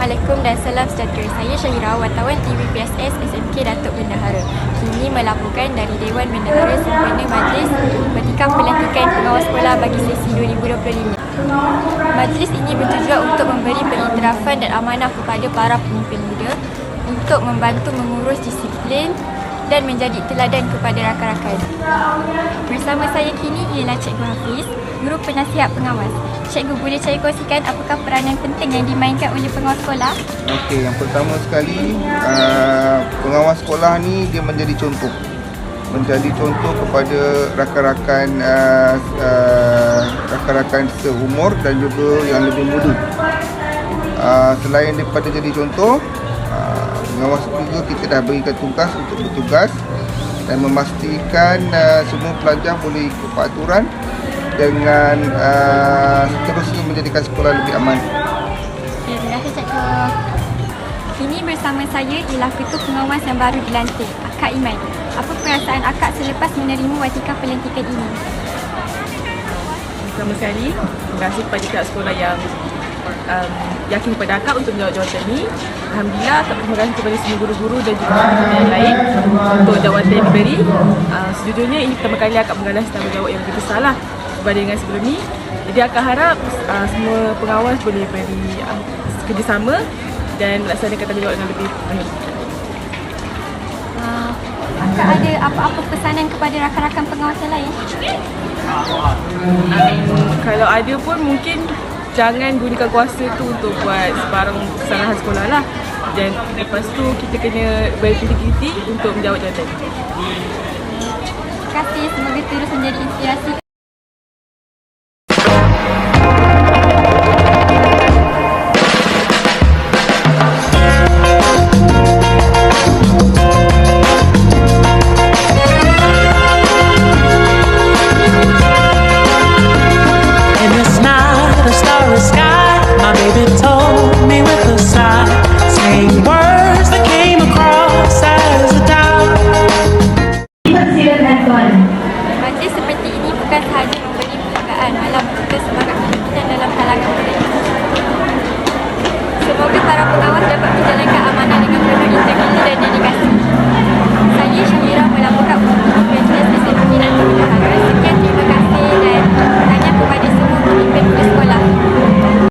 dan salam sejahtera. Saya Syahira, wartawan TVPSS SMK Datuk Bendahara. Kini melaporkan dari Dewan Bendahara sempena Majlis Bertikam Pelantikan Pengawas Sekolah bagi sesi 2025. Majlis ini bertujuan untuk memberi pengiktirafan dan amanah kepada para pemimpin muda untuk membantu mengurus disiplin dan menjadi teladan kepada rakan-rakan. Bersama saya kini ialah Cikgu Hafiz, Guru Penasihat Pengawas. Cikgu boleh saya kongsikan apakah peranan penting yang dimainkan oleh pengawas sekolah? Okey, yang pertama sekali uh, pengawas sekolah ni dia menjadi contoh. Menjadi contoh kepada rakan-rakan uh, uh, rakan-rakan seumur dan juga yang lebih muda. Selain daripada jadi contoh, pengawas juga kita dah berikan tugas untuk bertugas dan memastikan uh, semua pelajar boleh ikut peraturan dengan uh, seterusnya menjadikan sekolah lebih aman. Okay, terima kasih Cikgu. Kini bersama saya ialah Ketua Pengawas yang baru dilantik, Akak Iman. Apa perasaan Akak selepas menerima watika pelantikan ini? Pertama sekali, terima kasih kepada pihak sekolah yang um, yakin kepada akak untuk menjawab jawatan ini. Alhamdulillah, tak terima kasih kepada semua guru-guru dan juga teman yang lain untuk jawatan yang diberi. Uh, sejujurnya, ini pertama kali akak mengalas tanggungjawab yang lebih besar lah berbanding dengan sebelum ni. Jadi akak harap uh, semua pengawas boleh beri uh, kerjasama dan melaksanakan tanggungjawab dengan lebih baik. Uh, akak ada apa-apa pesanan kepada rakan-rakan pengawas yang lain? Um, kalau ada pun mungkin jangan gunakan kuasa tu untuk buat sebarang kesalahan sekolah lah. Dan lepas tu kita kena berintegriti untuk menjawab jawatan. Terima kasih. Semoga terus menjadi inspirasi dalam kesemangat dan dalam halangan mereka. Semoga para pengawas dapat